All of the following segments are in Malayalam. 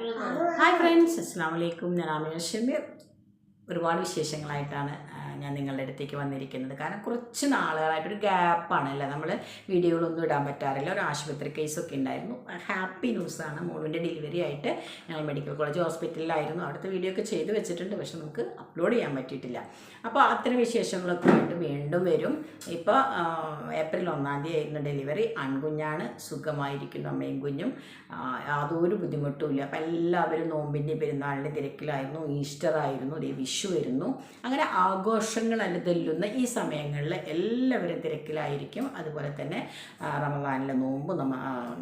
ഹായ് ഫ്രണ്ട്സ് അസ്സാം വലൈക്കും ഞാൻ ആമിയ ഷമീർ. ഒരുപാട് വിശേഷങ്ങളായിട്ടാണ് ഞാൻ നിങ്ങളുടെ അടുത്തേക്ക് വന്നിരിക്കുന്നത്. കാരണം കുറച്ച് നാളുകളായിട്ടൊരു ഗ്യാപ്പാണല്ലേ നമ്മൾ വീഡിയോകളൊന്നും ഇടാൻ പറ്റാറില്ല. ഒരു ആശുപത്രി കേസൊക്കെ ഉണ്ടായിരുന്നു. ഹാപ്പി ന്യൂസാണ് മോളിന്റെ ഡെലിവറി ആയിട്ട് ഞങ്ങൾ മെഡിക്കൽ കോളേജ് ഹോസ്പിറ്റലിലായിരുന്നു അവിടുത്തെ വീഡിയോ ഒക്കെ ചെയ്ത് വെച്ചിട്ടുണ്ട്. പക്ഷെ നമുക്ക് അപ്ലോഡ് ചെയ്യാൻ പറ്റിയിട്ടില്ല. അപ്പോൾ അത്തരം വിശേഷങ്ങളൊക്കെ ആയിട്ട് വീണ്ടും വരും. ഇപ്പോൾ ഏപ്രിൽ ഒന്നാം തീയതി ആയിരുന്നു ഡെലിവറി ആൺകുഞ്ഞാണ്. സുഖമായിരിക്കുന്നു അമ്മയും കുഞ്ഞും. യാതൊരു ബുദ്ധിമുട്ടുമില്ല അപ്പം എല്ലാവരും നോമ്പിന്റെ പെരുന്നാളിന്റെ തിരക്കിലായിരുന്നു. ഈസ്റ്റർ ആയിരുന്നു ദേ വിഷു വരുന്നു. അങ്ങനെ ആഘോഷങ്ങൾ അനുതല്ലുന്ന ഈ സമയങ്ങളിൽ എല്ലാവരും തിരക്കിലായിരിക്കും. അതുപോലെ തന്നെ റമദാനിലെ നോമ്പ് നമ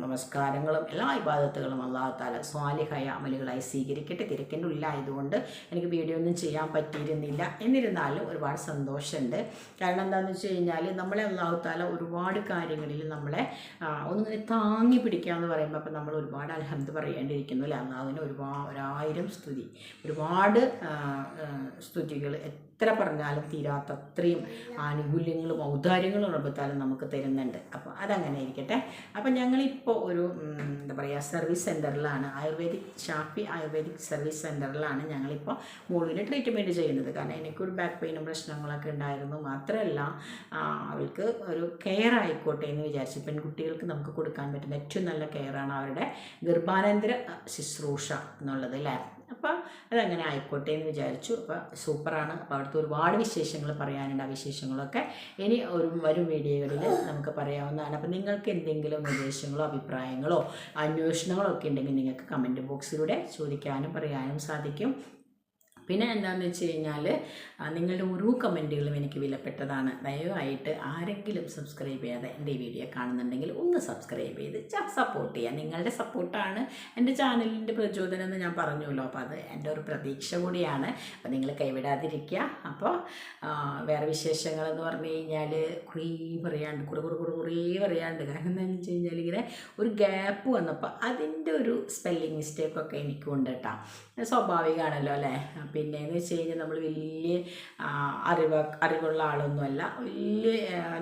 നമസ്കാരങ്ങളും എല്ലാ ഇബാദത്തുകളും അള്ളാഹു താല സ്വാലിഹായ അമലുകളായി സ്വീകരിക്കട്ടെ. തിരക്കിന്റെ ഉള്ളിലായതുകൊണ്ട് എനിക്ക് വീഡിയോ ഒന്നും ചെയ്യാൻ പറ്റിയിരുന്നില്ല. എന്നിരുന്നാലും ഒരുപാട് സന്തോഷമുണ്ട്. കാരണം എന്താണെന്ന് വെച്ച് കഴിഞ്ഞാൽ നമ്മളെ അള്ളാഹു താല ഒരുപാട് കാര്യങ്ങളിൽ നമ്മളെ ഒന്നിങ്ങനെ താങ്ങി പിടിക്കുക എന്ന് പറയുമ്പോൾ അപ്പം നമ്മൾ ഒരുപാട് അലഹന്ത് പറയേണ്ടിയിരിക്കുന്നു അല്ലേ? അള്ളാഹുവിന് ഒരുപാട് ഒരായിരം സ്തുതി ഒരുപാട് സ്തുതികൾ എത്ര പറഞ്ഞാലും തീരാത്ത അത്രയും ആനുകൂല്യങ്ങളും ഔദാര്യങ്ങളും റബ്ബത്താലും നമുക്ക് തരുന്നുണ്ട്. അപ്പോൾ അതങ്ങനെ ഇരിക്കട്ടെ. അപ്പം ഞങ്ങളിപ്പോൾ ഒരു എന്താ പറയുക സർവീസ് സെന്ററിലാണ് ആയുർവേദിക് ഷാപ്പി ആയുർവേദിക് സർവീസ് സെന്ററിലാണ് ഞങ്ങളിപ്പോൾ മോളിന് ട്രീറ്റ്മെന്റ് ചെയ്യുന്നത്. കാരണം എനിക്കൊരു ബാക്ക് പെയിനും പ്രശ്നങ്ങളൊക്കെ ഉണ്ടായിരുന്നു. മാത്രമല്ല അവൾക്ക് ഒരു കെയർ ആയിക്കോട്ടെ എന്ന് വിചാരിച്ചു പെൺകുട്ടികൾക്ക് നമുക്ക് കൊടുക്കാൻ പറ്റുന്ന ഏറ്റവും നല്ല കെയറാണ് അവരുടെ ഗർഭാനന്തര ശുശ്രൂഷ എന്നുള്ളത് അല്ലേ? അപ്പോൾ അതങ്ങനെ ആയിക്കോട്ടെ എന്ന് വിചാരിച്ചു. അപ്പം സൂപ്പറാണ്. അപ്പോൾ അവിടുത്തെ ഒരുപാട് വിശേഷങ്ങൾ പറയാനുണ്ട്. ആ വിശേഷങ്ങളൊക്കെ ഇനി ഒരു വരും വീഡിയോകളിൽ നമുക്ക് പറയാവുന്നതാണ്. അപ്പം നിങ്ങൾക്ക് എന്തെങ്കിലും നിർദ്ദേശങ്ങളോ അഭിപ്രായങ്ങളോ അന്വേഷണങ്ങളോ ഒക്കെ ഉണ്ടെങ്കിൽ നിങ്ങൾക്ക് കമന്റ് ബോക്സിലൂടെ ചോദിക്കാനും പറയാനും സാധിക്കും. പിന്നെ എന്താണെന്ന് വെച്ച് കഴിഞ്ഞാൽ നിങ്ങളുടെ ഓരോ കമന്റുകളും എനിക്ക് വിലപ്പെട്ടതാണ്. ദയവായിട്ട് ആരെങ്കിലും സബ്സ്ക്രൈബ് ചെയ്യാതെ എന്റെ ഈ വീഡിയോ കാണുന്നുണ്ടെങ്കിൽ ഒന്ന് സബ്സ്ക്രൈബ് ചെയ്ത് സപ്പോർട്ട് ചെയ്യുക നിങ്ങളുടെ സപ്പോർട്ടാണ് എന്റെ ചാനലിന്റെ പ്രചോദനം എന്ന് ഞാൻ പറഞ്ഞല്ലോ അപ്പോൾ അത് എന്റെ ഒരു പ്രതീക്ഷ കൂടിയാണ്. അപ്പോൾ നിങ്ങൾ കൈവിടാതിരിക്കുക. അപ്പോൾ വേറെ വിശേഷങ്ങളെന്ന് പറഞ്ഞു കഴിഞ്ഞാൽ കുറേ പറയാണ്ട് കുറെ കുറെ കുറെ കുറേ പറയാണ്ട് കാരണം എന്താണെന്ന് വെച്ച് കഴിഞ്ഞാൽ ഇങ്ങനെ ഒരു ഗ്യാപ്പ് വന്നപ്പോൾ അതിന്റെ ഒരു സ്പെല്ലിംഗ് മിസ്റ്റേക്കൊക്കെ എനിക്കുണ്ട് കേട്ടോ. സ്വാഭാവികമാണല്ലോ അല്ലേ? പിന്നെ എന്ന് വെച്ച് കഴിഞ്ഞാൽ നമ്മൾ വലിയ അറിവ് അറിവുള്ള ആളൊന്നുമല്ല. വലിയ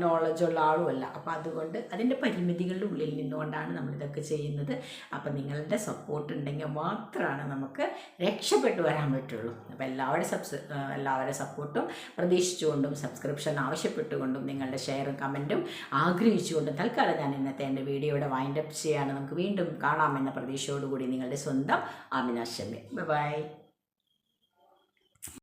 നോളജുള്ള ആളുമല്ല. അപ്പോൾ അതുകൊണ്ട് അതിന്റെ പരിമിതികളുടെ ഉള്ളിൽ നിന്നുകൊണ്ടാണ് നമ്മളിതൊക്കെ ചെയ്യുന്നത്. അപ്പോൾ നിങ്ങളുടെ സപ്പോർട്ട് ഉണ്ടെങ്കിൽ മാത്രമാണ് നമുക്ക് രക്ഷപ്പെട്ടു വരാൻ പറ്റുള്ളൂ. അപ്പോൾ എല്ലാവരുടെ സബ്സ് എല്ലാവരുടെ സപ്പോർട്ടും പ്രതീക്ഷിച്ചുകൊണ്ടും സബ്സ്ക്രിപ്ഷൻ ആവശ്യപ്പെട്ടുകൊണ്ടും നിങ്ങളുടെ ഷെയറും കമന്റും ആഗ്രഹിച്ചുകൊണ്ടും തൽക്കാലം ഞാൻ ഇന്നത്തെ എന്റെ വീഡിയോയുടെ വൈൻഡപ്പ് ചെയ്യാണ്. നമുക്ക് വീണ്ടും കാണാമെന്ന പ്രതീക്ഷയോടുകൂടി നിങ്ങളുടെ സ്വന്തം ആമിന ഷമി ബൈ